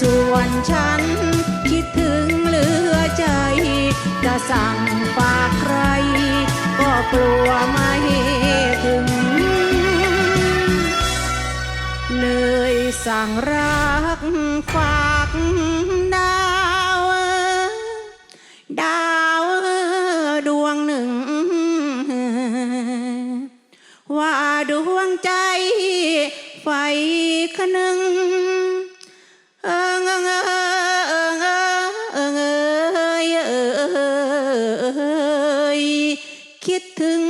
ส่วนฉัน คิดถึงเหลือใจ จะสั่งฝากใคร ก็กลัวไม่ถึง เลยสั่งรักฝากดาว ดาวดวงหนึ่ง ว่าดวงใจไฟคะนึง คิดถึง